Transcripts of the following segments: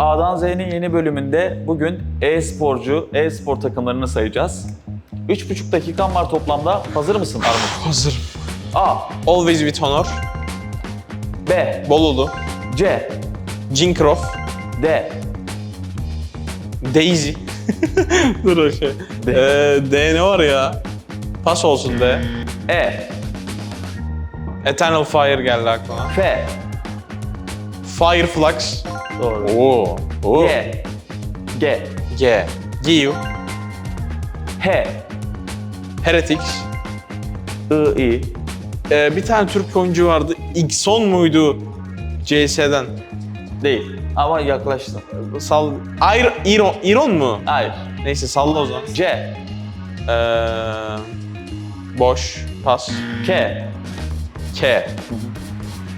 A'dan Z'nin yeni bölümünde bugün e-sporcu, e-spor takımlarını sayacağız. 3,5 dakikan var toplamda. Hazır mısın Armut? Hazırım. A, Always with Honor, B, Bolulu, C, Jinkrof, D, Daisy. Dur o şey. D. Ee, D ne var ya? Pas olsun D. E, Eternal Fire geldi aklıma. F, Fireflux. doğru. Oo. Oo. G, G, G. Giyu. H, Heretics. I, I, Ee, bir tane Türk oyuncu vardı. Xon muydu? CS'den. değil. Ama yaklaştın. Sal... Iron, Iron, Iron mu? Hayır. Neyse salla o zaman. C, Ee, boş. Pas. K, K.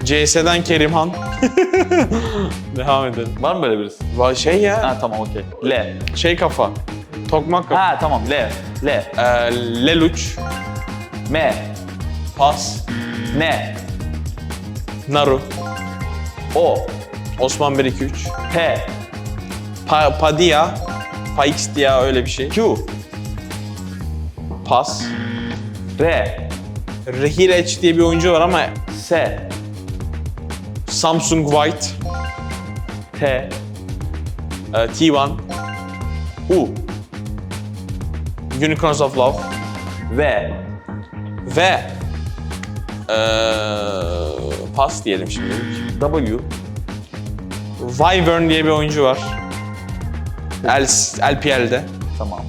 CS'den Kerimhan. Devam edelim. var mı böyle birisi? Va şey ya. Ha tamam okey. L. Şey kafa. Tokmak kafa. Ha tamam L, L, Ee, Leluç. M, Pas. N, Naru. O, Osman 123. P, Pa Padia. Paix diye öyle bir şey. Q, Pas. R, Rehireç diye bir oyuncu var ama S, Samsung White. T, e, T1. U, Unicorns of Love. V, Ve eee pas diyelim şimdi. W, Wyvern diye bir oyuncu var. L LPL'de. tamam.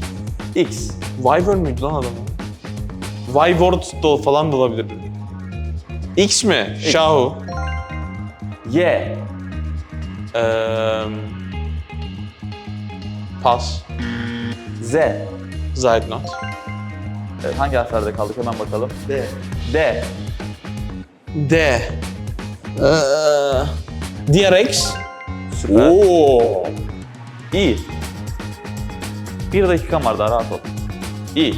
X, Wyvern müydü lan adamı? Wyvord da falan da olabilir. X mi? Shahu. Y, Eee pas. Z. Zaydnot. Evet, hangi harflerde kaldık hemen bakalım. D. D, D. Eee DRX. süper. Oo. İ. Bir dakikam var daha rahat ol. İ,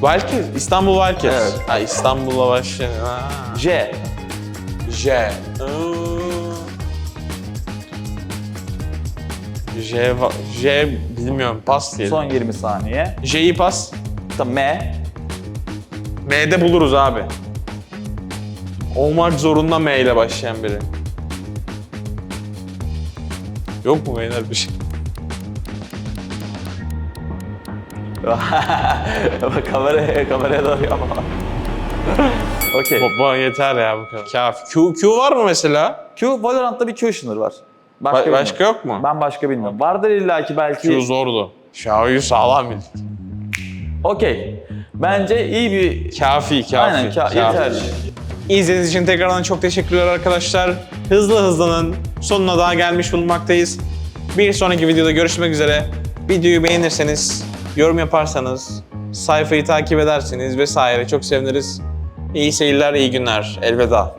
Valkyrie, İstanbul Valkyrie. Evet. Ha İstanbul'la başlayan. Ha. J, J. J, va- J bilmiyorum pas diyelim. son 20 saniye. J'yi pas. Tamam, M, M'de buluruz abi. Olmak zorunda M ile başlayan biri. Yok mu beyler bir şey? Bak kameraya, kameraya doğru ama. Okey. Baba yeter ya bu kadar. Kafi. Q, Q var mı mesela? Q, Valorant'ta bir Q sınır var. Ba- bilmiyorum. başka yok mu? Ben başka bilmiyorum. Vardır illaki belki. Q zordu. Xiaoyu sağlam bildik. Okey. Bence iyi bir... Kafi, kafi. Aynen, ka- kafi. yeterli. İzlediğiniz için tekrardan çok teşekkürler arkadaşlar. Hızlı hızlının sonuna daha gelmiş bulunmaktayız. Bir sonraki videoda görüşmek üzere. Videoyu beğenirseniz, yorum yaparsanız, sayfayı takip ederseniz vesaire çok seviniriz. İyi seyirler, iyi günler. Elveda.